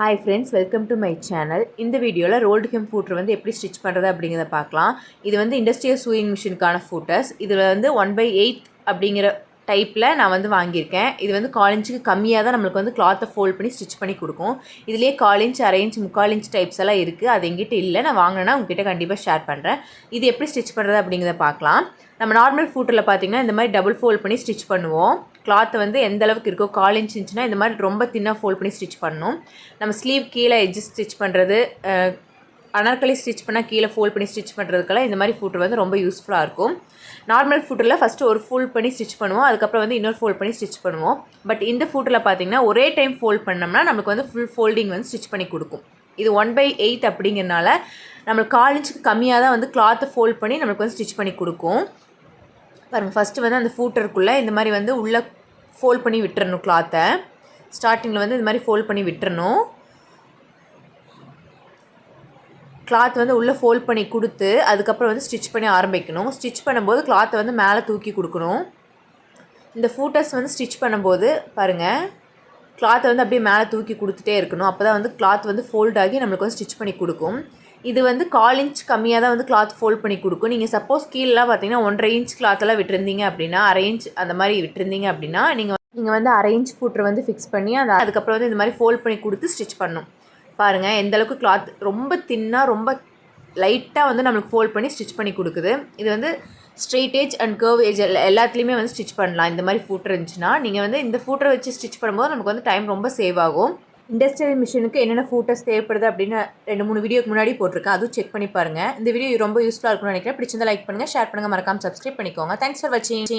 Hi friends welcome to my channel இந்த வீடியோவில் rolled hem footer வந்து எப்படி ஸ்டிச் பண்ணுறது அப்படிங்கிறத பார்க்கலாம். இது வந்து இண்டஸ்ட்ரியல் சூயிங் மிஷினுக்கான ஃபூட்டர்ஸ் இதில் வந்து ஒன் பை எயிட் அப்படிங்கிற டைப்பில் நான் வந்து வாங்கியிருக்கேன். இது வந்து கால் இன்ச்சுக்கு கம்மியாக தான் நம்மளுக்கு வந்து கிளாத்தை ஃபோல்ட் பண்ணி ஸ்டிச் பண்ணி கொடுக்கும். இதுலேயே கால் இன்ச் அரை இன்ச் முக்கால் இன்ச் டைப்ஸ் எல்லாம் இருக்குது அது எங்கிட்ட இல்லை. நான் வாங்கினேன்னா உங்ககிட்ட கண்டிப்பாக ஷேர் பண்ணுறேன் இது எப்படி ஸ்டிச் பண்ணுறது அப்படிங்கிறத பார்க்கலாம். நம்ம நார்மல் ஃபூட்டில் பார்த்தீங்கன்னா இந்த மாதிரி டபுள் ஃபோல்ட் பண்ணி ஸ்டிச் பண்ணுவோம். கிளாத் வந்து எந்த அளவுக்கு இருக்கோ கால் இன்ச் இருந்துச்சுன்னா இந்த மாதிரி ரொம்ப தின்னாக ஃபோல்ட் பண்ணி ஸ்டிச் பண்ணணும் நம்ம ஸ்லீவ் கீழே எட்ஜ் ஸ்டிச் பண்ணுறது அனார்கலி ஸ்டிச் பண்ணால் கீழே ஃபோல்ட் பண்ணி ஸ்டிச் பண்ணுறதுக்கெல்லாம் இந்த மாதிரி ஃபுட்ரு வந்து ரொம்ப யூஸ்ஃபுல்லாக இருக்கும். நார்மல் ஃபுட்டில் ஃபஸ்ட்டு ஒரு ஃபோல்ட் பண்ணி ஸ்டிச் பண்ணுவோம். அதுக்கப்புறம் வந்து இன்னொரு ஃபோல்ட் பண்ணி ஸ்டிச் பண்ணுவோம். பட் இந்த ஃபுட்டில் பார்த்தீங்கன்னா ஒரே டைம் ஃபோல்ட் பண்ணோம்னா நமக்கு வந்து ஃபுல் ஃபோல்டிங் வந்து ஸ்டிச் பண்ணி கொடுக்கும். இது ஒன் பை எயிட் அப்படிங்கிறனால நம்மளுக்கு கால் இன்ச்சுக்கு கம்மியாக தான் வந்து கிளாத்தை ஃபோல்ட் பண்ணி நம்மளுக்கு வந்து ஸ்டிச் பண்ணி கொடுக்கும். பாருங்கள் ஃபஸ்ட்டு வந்து அந்த ஃபூட்டருக்குள்ளே இந்த மாதிரி வந்து உள்ளே ஃபோல்ட் பண்ணி விட்டுறணும் கிளாத்தை ஸ்டார்டிங்கில் வந்து இந்த மாதிரி ஃபோல்ட் பண்ணி விட்டுறணும். கிளாத் வந்து உள்ளே ஃபோல்ட் பண்ணி கொடுத்து அதுக்கப்புறம் வந்து ஸ்டிச் பண்ணி ஆரம்பிக்கணும். ஸ்டிச் பண்ணும்போது கிளாத்தை வந்து மேலே தூக்கி கொடுக்கணும். இந்த ஃபூட்டர்ஸ் வந்து ஸ்டிச் பண்ணும்போது பாருங்கள் கிளாத்தை வந்து அப்படியே மேலே தூக்கி கொடுத்துட்டே இருக்கணும். அப்போ தான் வந்து கிளாத் வந்து ஃபோல்ட் ஆகி நம்மளுக்கு வந்து ஸ்டிச் பண்ணி கொடுக்கும். இது வந்து கால் இன்ச் கம்மியாக தான் வந்து கிளாத் ஃபோல்ட் பண்ணி கொடுக்கும். நீங்கள் சப்போஸ் கீழெலாம் பார்த்தீங்கன்னா ஒன்றரை இன்ச் கிளாத்தெல்லாம் விட்டுருந்தீங்க அப்படின்னா அரை இன்ச் அந்த மாதிரி விட்டுருந்தீங்க அப்படின்னா நீங்கள் நீங்கள் வந்து அரை இன்ச் ஃபுட்ரு வந்து ஃபிக்ஸ் பண்ணி அந்த அதுக்கப்புறம் வந்து இந்த மாதிரி ஃபோல்ட் பண்ணி கொடுத்து ஸ்டிச் பண்ணும் பாருங்கள் எந்தளவுக்கு கிளாத் ரொம்ப தின்னாக ரொம்ப லைட்டாக வந்து நம்மளுக்கு ஃபோல்ட் பண்ணி ஸ்டிச் பண்ணி கொடுக்குது. இது வந்து straight edge and curve edge எல்லாத்துலேயுமே வந்து ஸ்டிச் பண்ணலாம். இந்த மாதிரி ஃபூட்டர் இருந்துச்சுன்னா நீங்கள் வந்து இந்த ஃபூட்டரை வச்சு ஸ்டிச் பண்ணும்போது நமக்கு வந்து டைம் ரொம்ப சேவ் ஆகும். இண்டஸ்ட்ரியல் மிஷினுக்கு என்னென்ன ஃபூட்டர்ஸ் தேவைப்படுது அப்படின்னு ரெண்டு மூணு வீடியோக்கு முன்னாடி போட்டிருக்கேன். அதுவும் செக் பண்ணி பாருங்கள் இந்த வீடியோ ரொம்ப யூஸ்ஃபுல்லாக இருக்கும்னு நினைக்கிறேன். பிடிச்சிருந்தா லைக் பண்ணுங்கள் ஷேர் பண்ணுங்கள் மறக்காம சப்ஸ்கிரைப் பண்ணிக்கோங்க. தேங்க்ஸ் ஃபார் வாட்சிங்